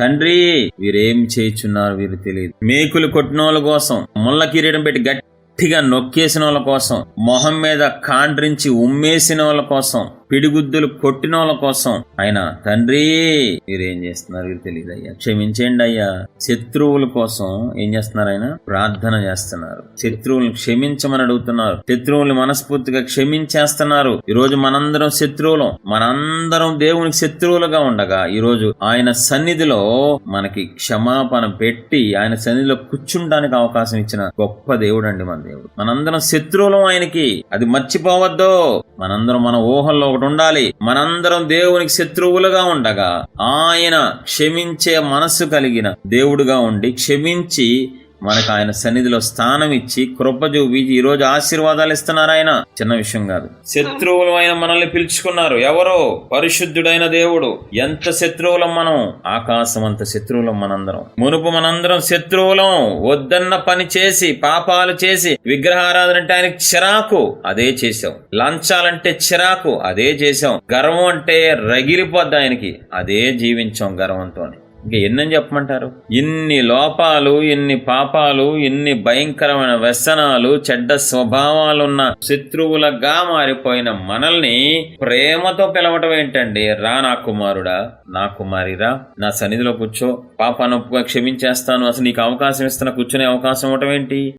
తండ్రి వీరేం చేయుచున్నారు వీరు తెలియదు. మేకులు కొట్టిన వాళ్ళ కోసం ముళ్ళ కిరీటం పెట్టి గట్టిగా నొక్కేసిన వాళ్ళ కోసం మొహం మీద కాండ్రించి ఉమ్మేసిన వాళ్ళ కోసం పిడిగుద్దులు కొట్టిన వాళ్ళ కోసం. ఆయన తండ్రి మీరేం చేస్తున్నారు తెలియదు అయ్యా. క్షమించండి అయ్యా. శత్రువుల కోసం ఏం చేస్తున్నారు ఆయన? ప్రార్థన చేస్తున్నారు. శత్రువులను క్షమించమని అడుగుతున్నారు. శత్రువుల్ని మనస్ఫూర్తిగా క్షమించేస్తున్నారు. ఈ రోజు మనందరం శత్రువులం. మనందరం దేవునికి శత్రువులుగా ఉండగా ఈ రోజు ఆయన సన్నిధిలో మనకి క్షమాపణ పెట్టి ఆయన సన్నిధిలో కూర్చుంటానికి అవకాశం ఇచ్చిన గొప్ప దేవుడు అండి మన దేవుడు. మనందరం శత్రువులం ఆయనకి. అది మర్చిపోవద్దు. మనందరం మన ఊహల్లో ఒకటి ఉండాలి. మనందరం దేవునికి శత్రువులుగా ఉండగా ఆయన క్షమించే మనస్సు కలిగిన దేవుడుగా ఉండి క్షమించి మనకు ఆయన సన్నిధిలో స్థానం ఇచ్చి కృప చూపి ఈ రోజు ఆశీర్వాదాలు ఇస్తున్నారు ఆయన. చిన్న విషయం కాదు. శత్రువులు ఆయన మనల్ని పిలుచుకున్నారు. ఎవరో? పరిశుద్ధుడైన దేవుడు. ఎంత శత్రువులం మనం? ఆకాశం అంత శత్రువులం మనందరం. మునుపు మనందరం శత్రువులం. వద్దన్న పని చేసి పాపాలు చేసి విగ్రహారాధన అంటే ఆయనకి చిరాకు అదే చేసాం లంచాలంటే చిరాకు అదే చేసాం గర్వం అంటే రగిలిపోద్ది ఆయనకి. అదే జీవించాం గర్వంతో ఇంకా ఎన్నని చెప్పమంటారు? ఇన్ని లోపాలు ఇన్ని పాపాలు ఇన్ని భయంకరమైన వ్యసనాలు చెడ్డ స్వభావాలున్న శత్రువులగా మారిపోయిన మనల్ని ప్రేమతో పిలవటం ఏంటండి? రా నా కుమారుడా నా కుమారిరా నా సన్నిధిలో కూర్చో. పాపానొప్పుగా క్షమించేస్తాను. అసలు నీకు అవకాశం ఇస్తున్న కూర్చునే అవకాశం ఇవ్వటం ఏంటి?